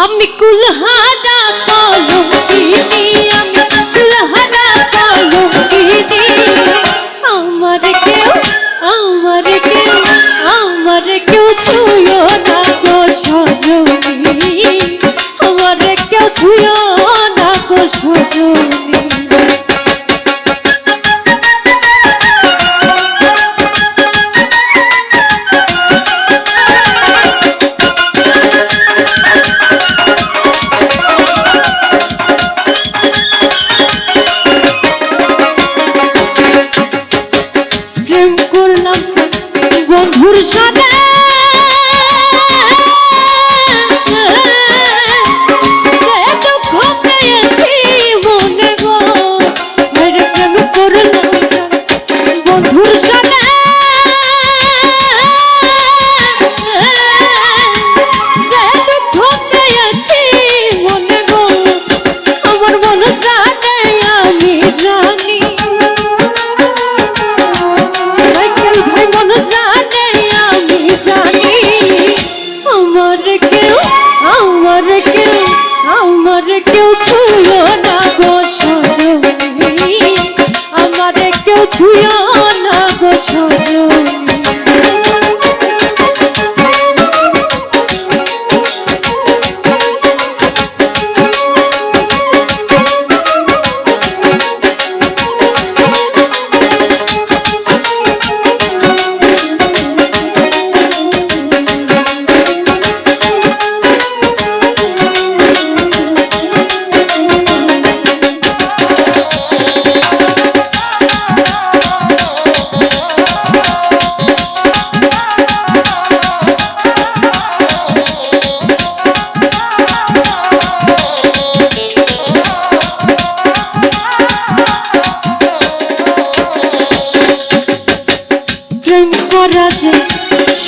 আমি কুলহারা কলঙ্কি আমি কুলহারা কলঙ্কি আমার কেউ আমার por jogar Ooh.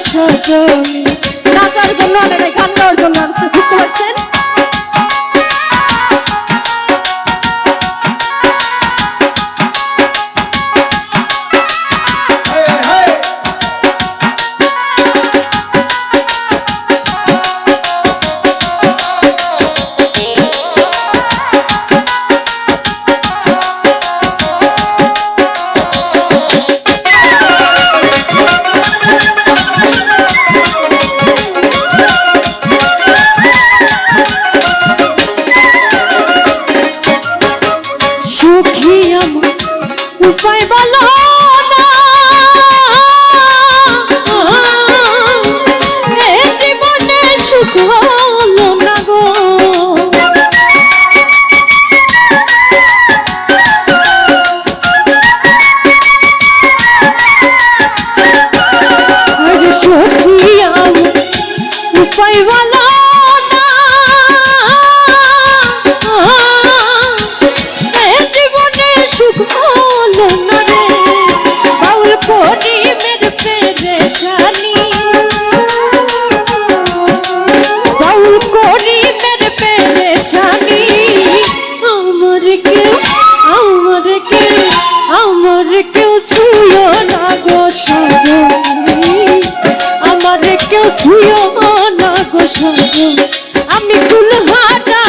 বসো তুমি নাচার জন্য অনেক গান জন্য আমি দুঃখী আমার। উপায় বলো ছুঁয়ো না গো আমি ফুল হারা